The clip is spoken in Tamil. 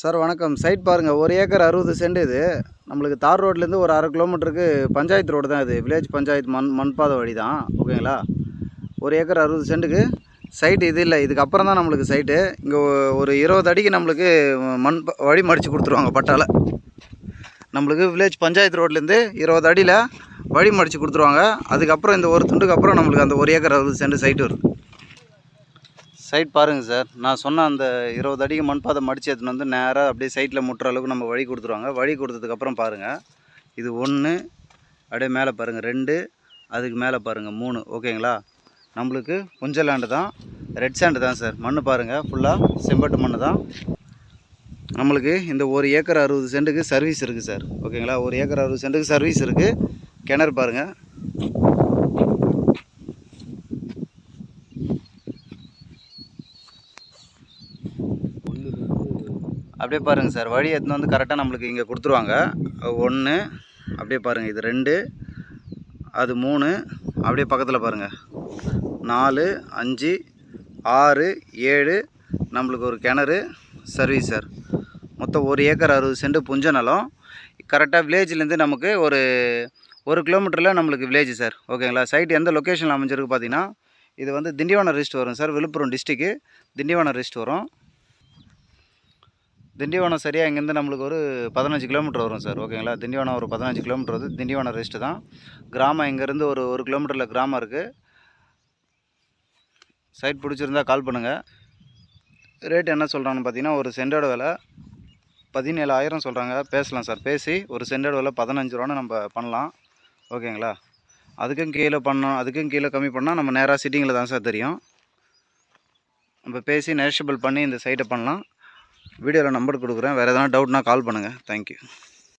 சார் வணக்கம். சைட் பாருங்கள் ஒரு ஏக்கர் அறுபது சென்ட் இது. நம்மளுக்கு தார் ரோட்லேருந்து ஒரு அரை கிலோமீட்டருக்கு பஞ்சாயத்து ரோடு தான் இது. வில்லேஜ் பஞ்சாயத்து மண் மண்பாதை வழி தான். ஓகேங்களா? ஒரு ஏக்கர் அறுபது சென்ட்டுக்கு சைட்டு இது இல்லை. இதுக்கப்புறம் தான் நம்மளுக்கு சைட்டு. இங்கே ஒரு இருபது அடிக்கு நம்மளுக்கு மண் வழி மடித்து கொடுத்துருவாங்க பட்டால. நம்மளுக்கு வில்லேஜ் பஞ்சாயத்து ரோட்லேருந்து இருபது அடியில் வழி மடித்து கொடுத்துருவாங்க. அதுக்கப்புறம் இந்த ஒரு துண்டுக்கு அப்புறம் நம்மளுக்கு அந்த ஒரு ஏக்கர் அறுபது சென்ட் சைட்டு வருது. சைட் பாருங்கள் சார் நான் சொன்ன அந்த இருபது அடிக்கு மண்பாதை மடித்து எடுத்துன்னு வந்து நேராக அப்படியே சைட்டில் முட்டுற அளவுக்கு நம்ம வழி கொடுத்துருவாங்க. வழி கொடுத்ததுக்கப்புறம் பாருங்கள் இது ஒன்று அப்படியே மேலே பாருங்கள் ரெண்டு அதுக்கு மேலே பாருங்கள் மூணு. ஓகேங்களா நம்மளுக்கு புஞ்ச லேண்டு தான். ரெட் சாண்டு தான் சார் மண் பாருங்கள் ஃபுல்லாக செம்பட்டு மண் தான். நம்மளுக்கு இந்த ஒரு ஏக்கர் அறுபது சென்ட்டுக்கு சர்வீஸ் இருக்குது சார் ஓகேங்களா ஒரு ஏக்கர் அறுபது சென்ட்டுக்கு சர்வீஸ் இருக்குது கிணறு பாருங்கள் அப்படியே பாருங்கள் சார். வழி எடுத்துன்னு வந்து கரெக்டாக நம்மளுக்கு இங்கே கொடுத்துருவாங்க. ஒன்று அப்படியே பாருங்கள் இது ரெண்டு அது மூணு அப்படியே பக்கத்தில் பாருங்கள் நாலு அஞ்சு ஆறு ஏழு நம்மளுக்கு ஒரு கிணறு சர்வீஸ் சார். மொத்தம் ஒரு ஏக்கர் அறுபது சென்ட் புஞ்ச நிலம். கரெக்டாக வில்லேஜ்லேருந்து நமக்கு ஒரு ஒரு கிலோமீட்டரில் நம்மளுக்கு வில்லேஜ் சார். ஓகேங்களா? சைட் எந்த லொக்கேஷனில் அமைஞ்சிருக்கு பார்த்தீங்கன்னா இது வந்து திண்டிவனம் ரிஸ்ட் வரும் சார். விழுப்புரம் டிஸ்ட்ரிக்கு திண்டிவனம் ரிஸ்ட் வரும். திண்டிவனம் சரியாக இங்கேருந்து நம்மளுக்கு ஒரு பதினஞ்சு கிலோமீட்டர் வரும் சார் ஓகேங்களா? திண்டிவனம் ஒரு பதினஞ்சு கிலோமீட்டர் வருது. திண்டிவனம் ரெஸ்ட்டு தான். கிராமம் இங்கேருந்து ஒரு ஒரு கிலோமீட்டரில் கிராமம் இருக்குது சைட் பிடிச்சிருந்தா கால் பண்ணுங்கள் ரேட் என்ன சொல்கிறாங்கன்னு பார்த்தீங்கன்னா ஒரு சென்டோட விலை பதினேழாயிரம் சொல்கிறாங்க பேசலாம் சார். பேசி ஒரு சென்டோட விலை பதினஞ்சு ரூபான்னு நம்ம பண்ணலாம். ஓகேங்களா? அதுக்கும் கீழே பண்ணோம் அதுக்கும் கீழே கம்மி பண்ணால் நம்ம நேராக சிட்டிங்கில் தான் சார் தெரியும். நம்ம பேசி நேஷபிள் பண்ணி இந்த சைட்டை பண்ணலாம். வீடியோவில் நம்பர் கொடுக்குறேன். வேறு எதனா டவுட்னா கால் பண்ணுங்கள் தேங்க்யூ